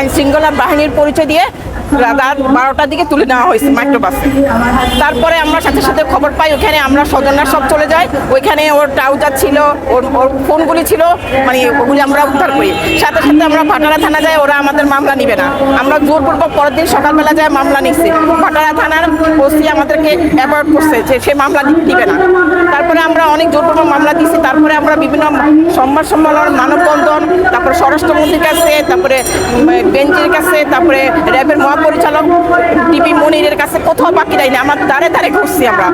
আইন শৃঙ্খলা বাহিনীর পরিচয় দিয়ে রাত বারোটার দিকে তুলে নেওয়া হয়েছে মাইক্রোবাসে। তারপরে আমরা সাথে সাথে খবর পাই, ওখানে আমরা স্বজনরা সব চলে যাই ওইখানে ওর ট্রাউজার ছিল, ওর ওর ফোনগুলি ছিল মানে ওগুলি আমরা উদ্ধার করি। সাথে সাথে আমরা ভাটারা থানা যাই, ওরা আমাদের মামলা নিবে না। আমরা জোরপূর্বক পরের দিন সকালবেলা যায় মামলা নিচ্ছি ভাটারা থানার ওসি আমাদেরকে অ্যাভয়েড করছে যে সে মামলা নিবে না। তারপরে আমরা অনেক জোরপূর্বক মামলা দিচ্ছি তারপরে আমরা বিভিন্ন সম্মান সম্মেলন, মানববন্ধন, তারপরে স্বরাষ্ট্রমন্ত্রীর কাছে, তারপরে বেঞ্চের কাছে, তারপরে র্যাবের মহাপরিচালক টিভি মনিরের কাছে কোথাও বাকি দেয়নি। আমার দ্বারে দ্বারে ঘুরছি আমরা।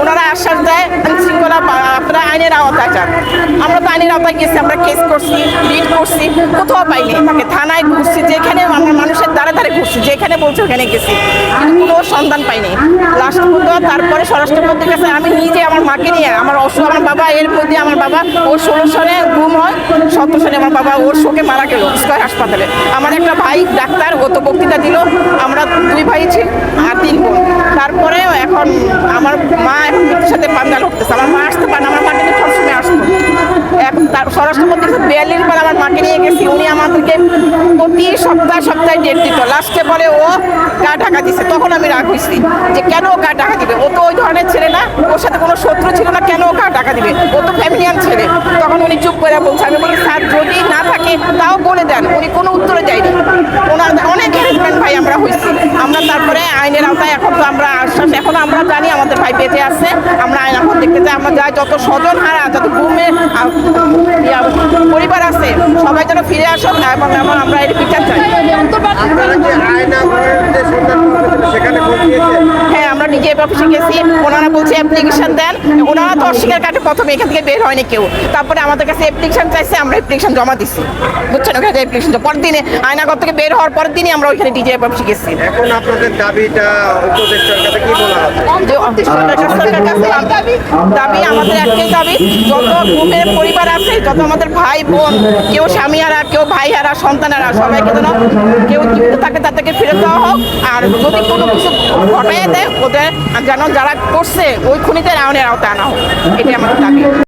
ওনারা আশ্বাস দেয়, আইন শৃঙ্খলা বা- আপনারা আইনের আওতায় যান। আমরা তো আইনের আওতায় গেছি, আমরা কেস করছি, রিট করছি, কোথাও পাইনি। তাকে থানায় ঘুরছি, যেখানে আমরা মানুষের দ্বারে দ্বারে ঘুরছি যেখানে বলছে ওখানে গেছি। কোনো সন্ধান পাইনি। লাস্ট পর্যন্ত তারপরে স্বরাষ্ট্রমন্ত্রীর কাছে আমি নিজে আমার মাকে নিয়ে আমার অসুখ আমার বাবা এর মধ্যে আমার বাবা ওর ষোলো সনে ঘুম হয় সতেরো সনে আমার বাবা ওর শোকে মারা গেল স্কয়ার হাসপাতালে। আমার একটা ভাই ডাক্তার ও তো বক্তৃতা দিল আমরা দুই ভাই ছিল আর তিন বোন। তারপরে এখন আমার মা এখন মৃত্যুর সাথে পাঞ্জা লড়তেছে। বিয়াল্লিশ বার আমার মাকে নিয়ে গেছি। উনি আমাদেরকে প্রতি সপ্তাহে সপ্তাহে ডেট দিত। লাস্টে বলে, ও গা ঢাকা দিছে। তখন আমি রাগ হয়েছি যে, কেন ও গা ঢাকা দিবে? ও তো ওই ধরনের ছেলে না। ওর সাথে কোনো শত্রু ছিল না, কেন ও গা ঢাকা দিবে? ও তো ফ্যামিলিয়ান ছেলে। তখন উনি চুপ করে বলছে। আমি বলি, স্যার, যদি না থাকে, তাও বলে দেন। উনি কোনো উত্তরে দেয়নি ওনার অনেক হ্যারাসমেন্ট ভাই আমরা হয়েছি আমরা তারপরে আইনের আওতায় এখন তো আমরা আশ্বাস এখন আমরা জানি আমাদের ভাই বেঁচে আছে। আমরা এখন দেখতে চাই। আমরা যাই, যত স্বজন হারা, যত ঘুমে পরিবার আছে, সবাই যেন ফিরে আসুন এবং এবং আমরা এর বিচার চাই আপনারা কি আয়না ঘরের যে সন্ধান করতেছিল সেখানে খোঁজ দিয়েছেন হ্যাঁ আমরা ডিজে অফিসে গেছি ওনারা বলছে অ্যাপ্লিকেশন দেন। ওনারা তো অস্বীকার কাটে প্রথমে এখান থেকে বের হয়নি কেউ। তারপরে আমাদের কাছে অ্যাপ্লিকেশন চাইছে আমরা অ্যাপ্লিকেশন জমা দিছি। বুঝছেন? ওখানে অ্যাপ্লিকেশন পরের দিনে আয়নাগর থেকে বের হওয়ার পরের দিনই আমরা ওইখানে ডিজে অফিসে গেছি। এখন আপনাদের দাবিটা উপদেষ্টার কাছে কি বলা দাবি দাবি আমাদের একটাই দাবি যত ঘুমের পরিবার আছে যত আমাদের ভাই বোন কেউ স্বামী হারা কেউ ভাই হারা সন্তান হারা সবাইকে যেন কেউ জীবিত থাকে তাদেরকে ফিরে দেওয়া হোক আর যদি কোনো কিছু ঘটাইয়া দেয় ওদের যেন যারা করছে, ওই খুনিদের আইনের আওতায় আনা হোক। এটাই আমাদের দাবি।